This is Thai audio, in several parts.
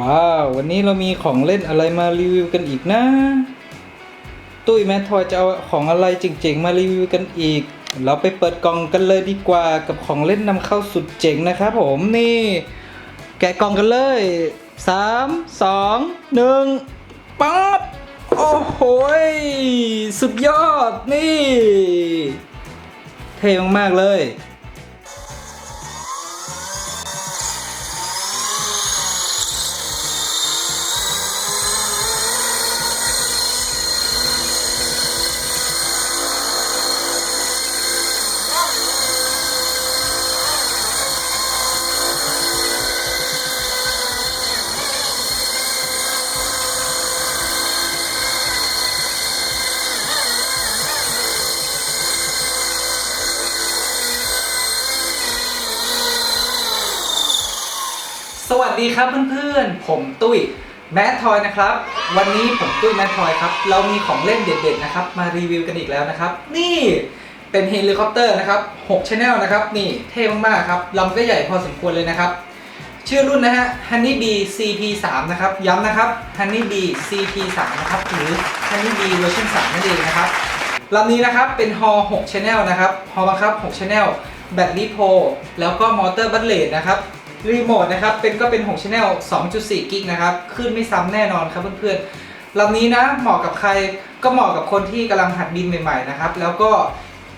ว้าว วันนี้เรามีของเล่นอะไรมารีวิวกันอีกนะ ตุ้ยแมททอยจะเอาของอะไรเจ๋งๆมารีวิวกันอีก เราไปเปิดกล่องกันเลยดีกว่ากับของเล่นนำเข้าสุดเจ๋งนะครับผมนี่ แกะกล่องกันเลย 3 2 1ป๊อบโอ้โหสุดยอดนี่ เท่มากๆเลย วัสดีครับเพื่อนๆ ผมตุ้ยแมททอยนะครับ วันนี้ผมตุ้ยแมททอยครับ เรามีของเล่นเด็ดๆนะครับ มารีวิวกันอีกแล้วนะครับ นี่เป็นเฮลิคอปเตอร์นะครับ6 Channel นะครับ นี่เท่มากๆครับลำก็ใหญ่พอสมควรเลยนะครับ ชื่อรุ่นนะฮะ Honey Bee CP3 นะครับ ย้ำนะครับ Honey Bee CP3 นะครับ หรือ Honey Bee เวอร์ชัน3นั่นเองนะครับลำนี้นะครับเป็นฮอ6 Channel นะครับฮอบังคับ6 Channel แบตลิโพแล้วก็มอเตอร์บัตเลดนะครับ รีโมทนะครับเป็นก็เป็น6 Channel 2.4 กิกนะครับขึ้นไม่ซ้ำแน่นอนครับเพื่อนๆลำนี้นะเหมาะกับใครก็เหมาะกับคนที่กำลังหัดบินใหม่ๆนะครับแล้วก็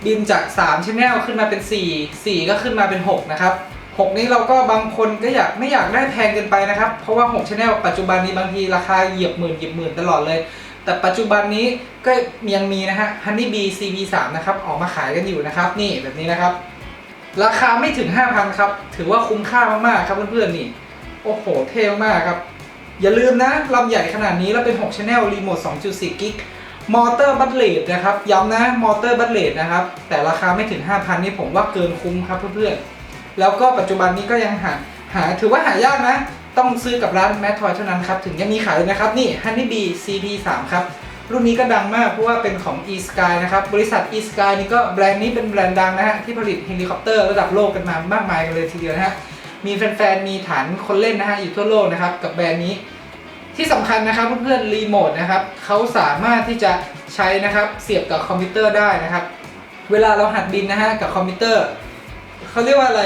บินจาก3 Channel ขึ้นมาเป็น 4 4 ก็ขึ้นมาเป็น 6 นะครับ 6 นี้เราก็บางคนก็อยากไม่อยากได้แพงเกินไปนะครับ เพราะว่า 6 Channel ปัจจุบันนี้บางทีราคาเหยียบหมื่นเหยียบหมื่นตลอดเลย แต่ปัจจุบันนี้ก็ยังมีนะฮะ Honey Bee CB3 นะครับออกมาขายกันอยู่นะครับ นี่แบบนี้นะครับ ราคาไม่ถึง 5,000 ครับ ถือว่าคุ้มค่ามากๆครับเพื่อนๆนี่ โอ้โห เท่มากครับ อย่าลืมนะลำใหญ่ขนาดนี้แล้วเป็น6 Channel รีโมท 2.4 กิกมอเตอร์บัตเลดนะครับ ย้ำนะมอเตอร์บัตเลดนะครับ แต่ราคาไม่ถึง 5,000 นี่ผมว่าเกินคุ้มครับเพื่อนๆ แล้วก็ปัจจุบันนี้ก็ยังหาหาถือว่าหายากนะ ต้องซื้อกับร้านแมททอยเท่านั้นครับ ถึงจะมีขายนะครับ นี่ Honey Bee CP3 ครับ รุ่นนี้ก็ดังมากเพราะว่าเป็นของ e-sky นะครับ บริษัท e-sky นี่ก็แบรนด์นี้เป็นแบรนด์ดังนะฮะ ที่ผลิตเฮลิคอปเตอร์ระดับโลกกันมามากมายกันเลยทีเดียวนะฮะ มีแฟนๆ มีฐานคนเล่นนะฮะ อยู่ทั่วโลกนะครับ กับแบรนด์นี้ ที่สำคัญนะครับเพื่อนๆรีโมทนะครับเขาสามารถที่จะใช้นะครับเสียบกับคอมพิวเตอร์ได้นะครับ เวลาเราหัดบินนะฮะกับคอมพิวเตอร์เขาเรียกว่าอะไร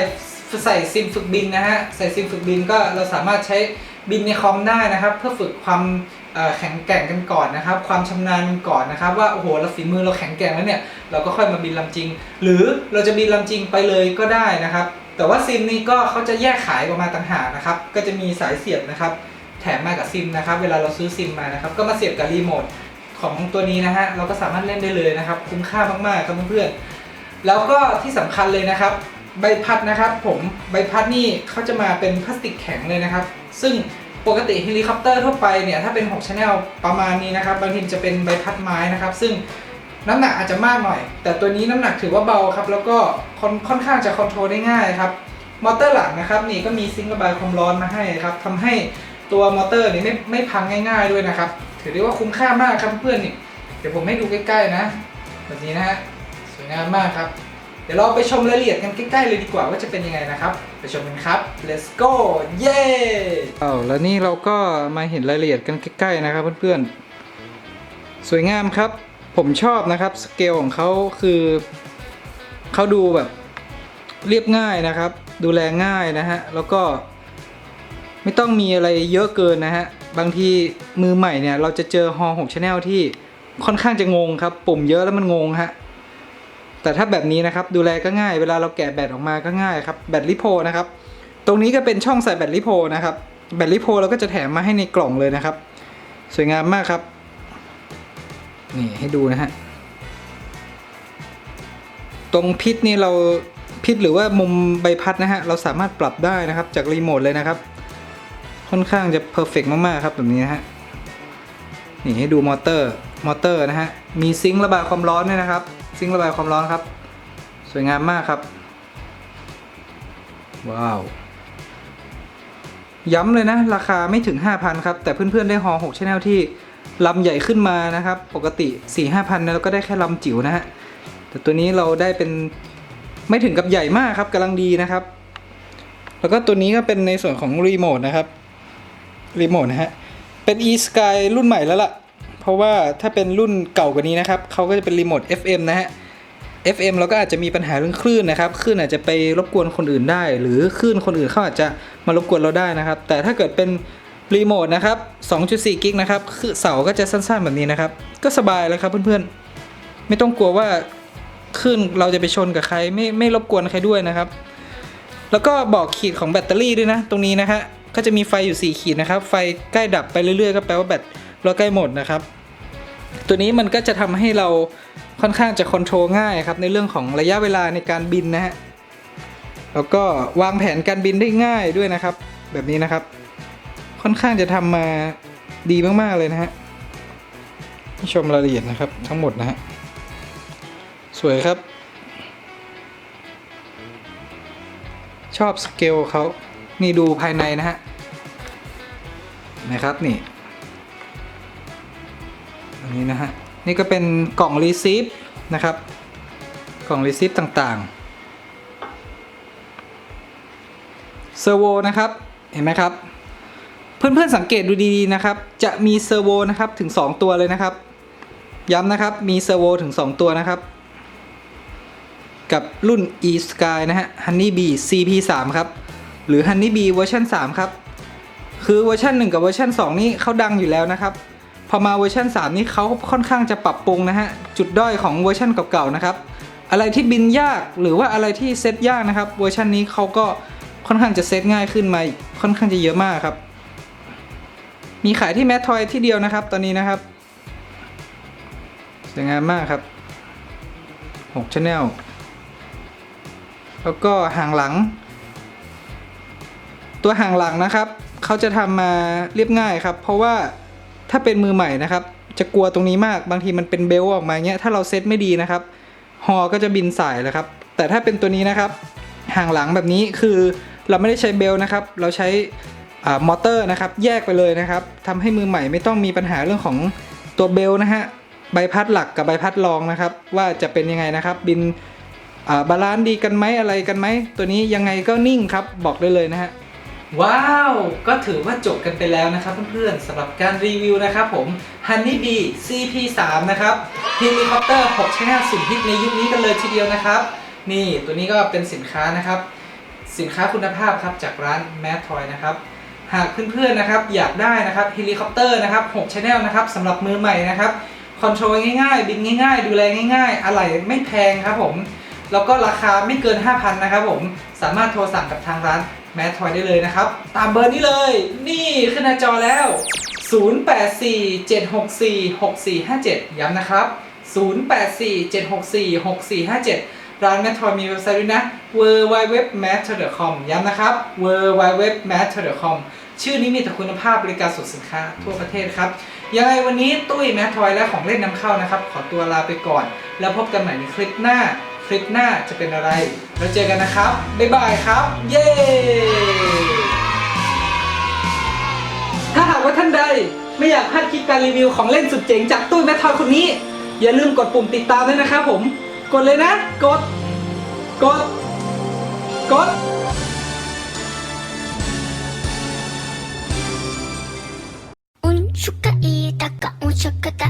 ใส่ซิมฝึกบินนะฮะใส่ซิมฝึกบินก็เราสามารถใช้บินในคอมได้นะครับ เพื่อฝึกความ แข็งแกร่งกันก่อนนะครับ ความชำนาญกันก่อนนะครับ ว่าโอ้โหเราฝีมือเราแข็งแกร่งแล้วเนี่ยเราก็ค่อยมาบินลำจริง หรือเราจะบินลำจริงไปเลยก็ได้นะครับ แต่ว่าซิมนี้ก็เขาจะแยกขายออกมาต่างหากนะครับ ก็จะมีสายเสียบนะครับ แถมมากับซิมนะครับ เวลาเราซื้อซิมมานะครับ ก็มาเสียบกับรีโมทของตัวนี้นะฮะเราก็สามารถเล่นได้เลยนะครับ คุ้มค่ามากๆครับเพื่อนๆแล้วก็ที่สำคัญเลยนะครับ ใบพัดนะครับ ผมใบพัดนี่เขาจะมาเป็นพลาสติกแข็งเลยนะครับ ซึ่ง ปกติเฮลิคอปเตอร์ทั่วไปเนี่ยถ้าเป็น6 Channel ประมาณนี้นะครับบางทีจะเป็นใบพัดไม้นะครับ ซึ่งน้ำหนักอาจจะมากหน่อย แต่ตัวนี้น้ำหนักถือว่าเบาครับ แล้วก็ค่อนค่อนข้างจะคอนโทรลได้ง่ายครับ มอเตอร์หลังนะครับนี่ก็มีซิงค์ระบายความร้อนมาให้ครับทำให้ตัวมอเตอร์นี่ไม่ไม่พังง่ายๆด้วยนะครับ ถือได้ว่าคุ้มค่ามากครับเพื่อนนี่เดี๋ยวผมให้ดูใกล้ๆนะแบบนี้นะฮะสวยงามมากครับ เดี๋ยวเราไปชมรายละเอียดกันใกล้ๆเลยดีกว่าว่าจะเป็นยังไงนะครับ ไปชมกันครับ let's go เย้อ้าวแล้วนี่เราก็มาเห็นรายละเอียดกันใกล้ๆนะครับเพื่อนๆ สวยงามครับ ผมชอบนะครับสเกลของเขาคือเขาดูแบบเรียบง่ายนะครับ ดูแลง่ายนะฮะ แล้วก็ไม่ต้องมีอะไรเยอะเกินนะฮะ บางทีมือใหม่เนี่ยเราจะเจอฮอ6 Channel ที่ค่อนข้างจะงงครับ ปุ่มเยอะแล้วมันงงฮะ แต่ถ้าแบบนี้นะครับดูแลก็ง่ายเวลาเราแกะแบตออกมาก็ง่ายครับแบตลิโพนะครับตรงนี้ก็เป็นช่องใส่แบตลิโพนะครับแบตลิโพเราก็จะแถมมาให้ในกล่องเลยนะครับ สวยงามมากครับนี่ให้ดูนะฮะตรงพิษนี่เราพิษหรือว่ามุมใบพัดนะฮะเราสามารถปรับได้นะครับจากรีโมทเลยนะครับ ค่อนข้างจะเพอร์เฟกมากๆครับแบบนี้นะฮะนี่ให้ดูมอเตอร์มอเตอร์นะฮะมีซิงค์ระบายความร้อนด้วยนะครับ ซิงค์ระบายความร้อนครับ สวยงามมากครับ ว้าว ย้ำเลยนะ ราคาไม่ถึง 5,000 ครับ แต่เพื่อนๆได้ฮอ6 Channel ที่ลำใหญ่ขึ้นมานะครับ ปกติ 4-5,000นะเราก็ได้แค่ลำจิ๋วนะฮะ แต่ตัวนี้เราได้เป็นไม่ถึงกับใหญ่มากครับกำลังดีนะครับ แล้วก็ตัวนี้ก็เป็นในส่วนของรีโมทนะครับรีโมทนะฮะ เป็น e sky รุ่นใหม่แล้วล่ะ เพราะว่าถ้าเป็นรุ่นเก่ากว่านี้นะครับเขาก็จะเป็นรีโมท FM นะฮะ FM เราก็อาจจะมีปัญหาเรื่องคลื่นนะครับคลื่นอาจจะไปรบกวนคนอื่นได้ หรือคลื่นคนอื่นเขาอาจจะมารบกวนเราได้นะครับ แต่ถ้าเกิดเป็นรีโมทนะครับ 2.4 กิกนะครับ คือเสาก็จะสั้นๆแบบนี้นะครับ ก็สบายแล้วครับเพื่อนๆ ไม่ต้องกลัวว่าคลื่นเราจะไปชนกับใครไม่ไม่รบกวนใครด้วยนะครับ แล้วก็บอกขีดของแบตเตอรี่ด้วยนะ ตรงนี้นะฮะก็จะมีไฟอยู่ 4 ขีดนะครับ ไฟใกล้ดับไปเรื่อยๆ ก็แปลว่าแบต เราใกล้หมดนะครับ ตัวนี้มันก็จะทำให้เราค่อนข้างจะคอนโทรลง่ายครับในเรื่องของระยะเวลาในการบินนะฮะแล้วก็วางแผนการบินได้ง่ายด้วยนะครับ แบบนี้นะครับ ค่อนข้างจะทำมาดีมากๆเลยนะฮะชมรายละเอียดนะครับทั้งหมดนะฮะสวยครับ ชอบสเกลเขานี่ดูภายในนะฮะนะครับนี่ นี้นะฮะ นี่ก็เป็นกล่องรีซีฟนะครับ กล่องรีซีฟต่างๆเซอร์โวนะครับ เห็นไหมครับ เพื่อนๆสังเกตดูดีๆนะครับ จะมีเซอร์โวนะครับถึง 2 ตัวเลยนะครับ ย้ำนะครับ มีเซอร์โวถึง 2 ตัวนะครับ กับรุ่น e sky นะฮะ honey bee cp 3ครับ หรือ honey bee เวอร์ชัน3ครับ คือเวอร์ชัน1 กับเวอร์ชัน2 นี่เขาดังอยู่แล้วนะครับ พอมาเวอร์ชัน3 นี่เขาค่อนข้างจะปรับปรุงนะฮะ จุดด้อยของเวอร์ชันเก่าๆนะครับ อะไรที่บินยากหรือว่าอะไรที่เซตยากนะครับ เวอร์ชันนี้เขาก็ค่อนข้างจะเซตง่ายขึ้นมาค่อนข้างจะเยอะมากครับ มีขายที่แมททอยที่เดียวนะครับ ตอนนี้นะครับสวยงามมากครับ6 Channel แล้วก็ห่างหลัง ตัวห่างหลังนะครับ เขาจะทำมาเรียบง่ายครับ เพราะว่า ถ้าเป็นมือใหม่นะครับ จะกลัวตรงนี้มากบางทีมันเป็นเบลต์ออกมาเงี้ยถ้าเราเซตไม่ดีนะครับฮอก็จะบินสายเลยครับ แต่ถ้าเป็นตัวนี้นะครับห่างหลังแบบนี้คือเราไม่ได้ใช้เบลต์นะครับ เราใช้มอเตอร์นะครับ แยกไปเลยนะครับทำให้มือใหม่ไม่ต้องมีปัญหาเรื่องของตัวเบลต์นะฮะใบพัดหลักกับใบพัดรองนะครับ ว่าจะเป็นยังไงนะครับ บินบาลานซ์ดีกันไหมอะไรกันไหมตัวนี้ยังไงก็นิ่งครับบอกได้เลยนะฮะ ว้าว ก็ถือว่าจบกันไปแล้วนะครับเพื่อนๆสำหรับการรีวิวนะครับผม Honey Bee CP3 นะครับเฮลิคอปเตอร์6ชแนลสุดฮิตในยุคนี้กันเลยทีเดียวนะครับ นี่ตัวนี้ก็เป็นสินค้านะครับ สินค้าคุณภาพครับจากร้าน m a d Toy นะครับ หากเพื่อนๆนะครับอยากได้นะครับเฮลิคอปเตอร์นะครับ6 Channel นะครับสำหรับมือใหม่นะครับคอนโทรลง่ายๆ บินง่ายๆ ดูแลง่ายๆ อะไหล่ไม่แพงครับผม แล้วก็ราคาไม่เกิน 5,000 นะครับผมสามารถโทรสั่งกับทางร้านแมททอยได้เลยนะครับ ตามเบอร์นี้เลย นี่ขึ้นหน้าจอแล้ว 0847646457 ย้ำนะครับ 0847646457 ร้านแมททอยมีเว็บไซต์ด้วยนะ www.matter.com ย้ำนะครับ www.matter.com ชื่อนี้มีแต่คุณภาพบริการสุดสินค้าทั่วประเทศครับ ยังไงวันนี้ตุ้ยแมททอยและของเล่นนำเข้านะครับ ขอตัวลาไปก่อน แล้วพบกันใหม่ในคลิปหน้า คลิปหน้าจะเป็นอะไร แล้วเจอกันนะครับ บ๊ายบายครับ เย้ ถ้าหากว่าท่านใดไม่อยากพลาดคลิปการรีวิวของเล่นสุดเจ๋งจากตุ้ยแมททอยคนนี้ อย่าลืมกดปุ่มติดตามด้วยนะครับผม กดเลยนะ กด กด กด うんしゅかいたかうんしゅかだ